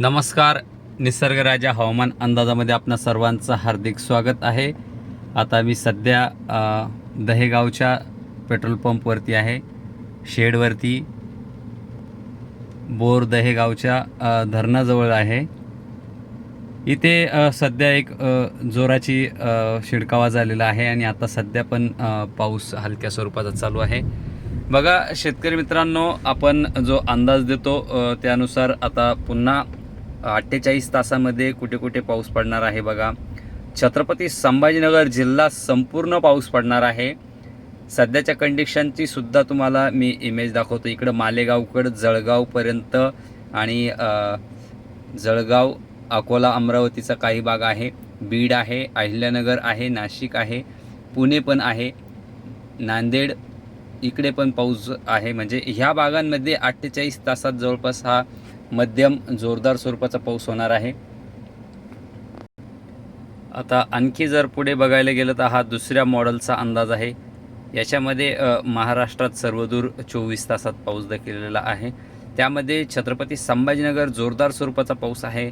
नमस्कार निसर्गराजा हवामान अंदाजामध्ये आपणा सर्वांचं हार्दिक स्वागत आहे. आता मी सध्या दहेगावच्या पेट्रोल पंपवरती आहे. शेडवरती बोर दहेगावच्या धरणाजवळ आहे. इथे सध्या एक जोराची शिडकावा झालेला आहे आणि आता सध्या पण पाऊस हलक्या स्वरूपाचा चालू आहे. बघा शेतकरी मित्रांनो आपण जो अंदाज देतो त्यानुसार आता पुन्हा अठ्ठेचाळीस तासामध्ये कुठे कुठे पाऊस पडणार आहे बघा. छत्रपती संभाजीनगर जिल्हा संपूर्ण पाऊस पडणार आहे. सध्याच्या कंडिशनची सुद्धा तुम्हाला मी इमेज दाखवतो. इकडं मालेगावकडं जळगावपर्यंत आणि जळगाव अकोला अमरावतीचा काही भाग आहे. बीड आहे अहिल्यानगर आहे नाशिक आहे पुणे पण आहे. नांदेड इकडे पण पाऊस आहे. म्हणजे ह्या भागांमध्ये अठ्ठेचाळीस तासात जवळपास हा मध्यम जोरदार स्वरूपाचा पाऊस होणार आहे. आता आणखी जर पुढे बघायला गेलं तर हा दुसऱ्या मॉडेलचा अंदाज आहे. याच्यामध्ये महाराष्ट्रात सर्वदूर चोवीस तासात पाऊस दाखवलेला आहे. त्यामध्ये छत्रपती संभाजीनगर जोरदार स्वरूपाचा पाऊस आहे.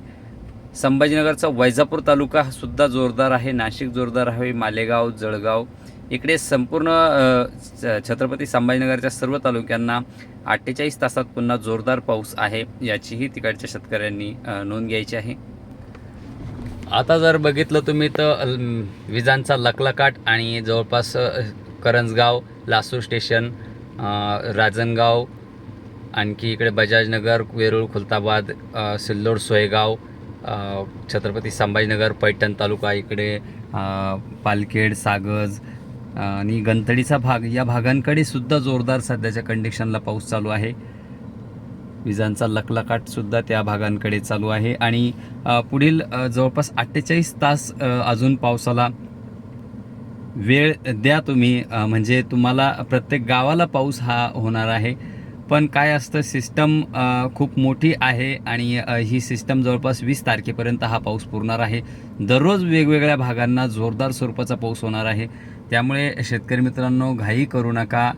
संभाजीनगरचा वैजापूर तालुका सुद्धा जोरदार आहे. नाशिक जोरदार आहे. मालेगाव जळगाव इकडे संपूर्ण छ- छत्रपती संभाजीनगरच्या सर्व तालुक्यांना अठ्ठेचाळीस तासात पुन्हा जोरदार पाऊस आहे याचीही तिकडच्या शेतकऱ्यांनी नोंद घ्यायची आहे. आता जर बघितलं तुम्ही तर विजांचा लकलकाट आणि जवळपास करंजगाव लासूर स्टेशन राजनगाव आणखी इकडे बजाजनगर वेरूळ खुलताबाद सिल्लोड सोयगाव छत्रपती संभाजीनगर पैठण तालुका इकडे पालखेड सागज आणि गंतडीचा भाग या भागांकडे सुद्धा जोरदार सध्याच्या कंडिशनला पाऊस चालू आहे. विजांचा लकलकाट सुद्धा त्या भागांकडे चालू आहे. आणि पुढील जवळपास अठ्ठेचाळीस तास अजून पावसाला वेळ द्या तुम्ही. म्हणजे तुम्हाला प्रत्येक गावाला पाऊस हा होणार आहे. पण काय असतं सिस्टम खूप मोठी आहे आणि ही सिस्टम जवळपास वीस तारखेपर्यंत हा पाऊस पुरणार आहे. दररोज वेगवेगळ्या भागांना जोरदार स्वरूपाचा पाऊस होणार आहे. त्यामुळे शेतकरी मित्रांनो घाई करू नका.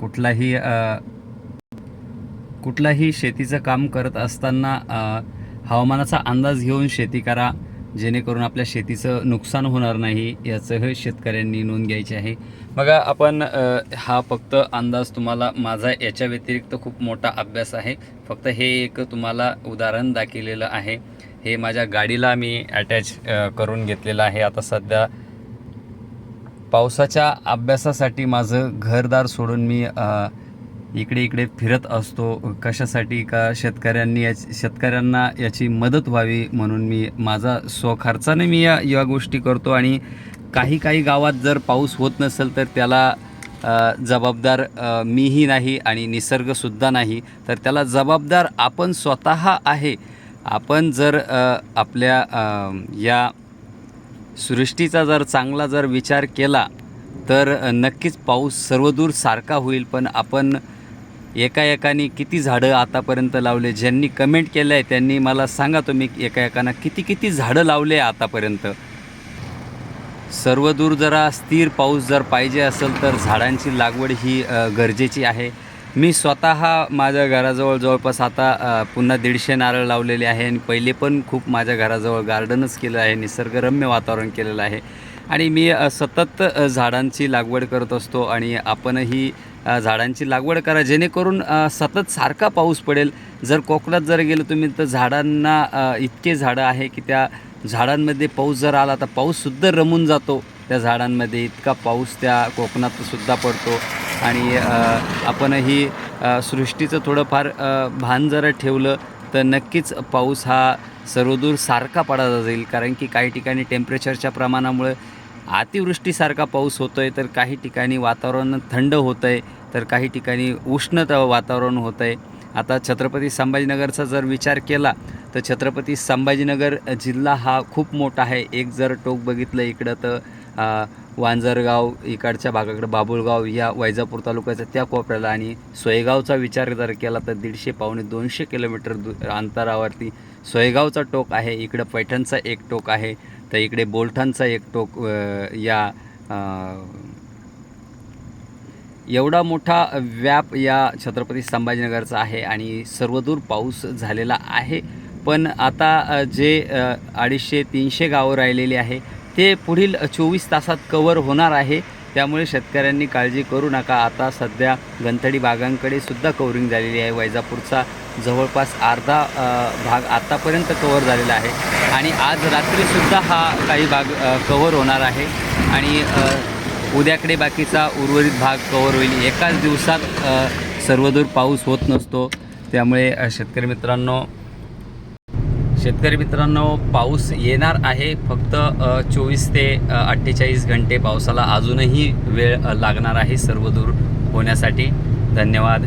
कुठलाही कुठलाही शेतीचं काम करत असताना हवामानाचा अंदाज घेऊन शेती करा. जेणेकरून आपल्या शेतीचं नुकसान होणार नाही याचंही शेतकऱ्यांनी नोंद घ्यायची आहे. बघा आपण हा फक्त अंदाज तुम्हाला माझा याच्या व्यतिरिक्त खूप मोठा अभ्यास आहे. फक्त हे एक तुम्हाला उदाहरण दाखवलेलं आहे. हे माझ्या गाडीला मी अटॅच करून घेतलेलं आहे. आता सध्या पावसाच्या अभ्यासासाठी माझं घरदार सोडून मी इकडे इकडे फिरत असतो. कशासाठी का शेतकऱ्यांनी या शेतकऱ्यांना याची मदत व्हावी म्हणून मी माझा स्वखर्चाने मी या या गोष्टी करतो. आणि काही काही गावात जर पाऊस होत नसेल तर त्याला जबाबदार मीही नाही आणि निसर्गसुद्धा नाही. तर त्याला जबाबदार आपण स्वतः आहे. आपण जर आपल्या या सृष्टीचा जर चांगला जर विचार केला तर नक्कीच पाऊस सर्वदूर सारखा होईल. पण आपण एका एकाने किती झाडं आतापर्यंत लावले? ज्यांनी कमेंट केलं आहे त्यांनी मला सांगा तुम्ही एका एकानं किती किती झाडं लावले आतापर्यंत? सर्वदूर जरा स्थिर पाऊस जर पाहिजे असेल तर झाडांची लागवड ही गरजेची आहे. मी स्वतः माझ्या घराजवळ जवळपास आता पुन्हा दीडशे नारळ लावलेले आहे आणि पहिले पण खूप माझ्या घराजवळ गार्डनच केलं आहे निसर्गरम्य वातावरण केलेलं आहे. आणि मी सतत झाडांची लागवड करत असतो आणि आपणही झाडांची लागवड करा जेणेकरून सतत सारखा पाऊस पडेल. जर कोकणात जर गेलं तुम्ही तर झाडांना इतके झाडं आहे की त्या झाडांमध्ये पाऊस जर आला तर पाऊससुद्धा रमून जातो. त्या झाडांमध्ये इतका पाऊस त्या कोकणात सुद्धा पडतो. आणि आपणही सृष्टीचं थोडंफार भान जरा ठेवलं तर नक्कीच पाऊस हा सर्वदूर सारखा पडला जाईल. कारण की काही ठिकाणी टेम्परेचरच्या प्रमाणामुळे अतिवृष्टीसारखा पाऊस होतो आहे तर काही ठिकाणी वातावरण थंड होतं आहे तर काही ठिकाणी उष्णता वातावरण होतं आहे आता छत्रपती संभाजीनगरचा जर विचार केला तर छत्रपती संभाजीनगर जिल्हा हा खूप मोठा आहे. एक जर टोक बघितलं इकडं तर वांजरगाव इकडच्या भागाकडं बाबुळगाव या वैजापूर तालुक्याचा त्या कोपऱ्याला आणि सोयगावचा विचार जर केला तर दीडशे पावणे दोनशे किलोमीटर दु अंतरावरती सोयगावचा टोक आहे इकडं पैठणचा एक टोक आहे तर इकडे बोलठाणचा एक टोक या एवढा मोठा व्याप या छत्रपती संभाजीनगरचा आहे आणि सर्वदूर पाऊस झालेला आहे. पण आता जे अडीचशे तीनशे गावं राहिलेली आहे ते पुढील चोवीस तासात कवर होणार आहे. त्यामुळे शेतकऱ्यांनी काळजी करू नका. आता सध्या गंथडी बागांकडे सुद्धा कवरिंग झालेली आहे. वैजापूरचा जवळपास अर्धा भाग आत्तापर्यंत कवर झालेला आहे. आणि आज रात्रीसुद्धा हा काही भाग कवर होणार आहे. आणि उद्याकडे बाकीचा उर्वरित भाग कवर होईल. एकाच दिवसात सर्वदूर पाऊस होत नसतो. त्यामुळे शेतकरी मित्रांनो शेतकरी मित्रांनो पाऊस येणार आहे. फक्त चोवीस ते अठ्ठेचाळीस घंटे पावसाला अजूनही वेळ लागणार आहे सर्वदूर होण्यासाठी. धन्यवाद.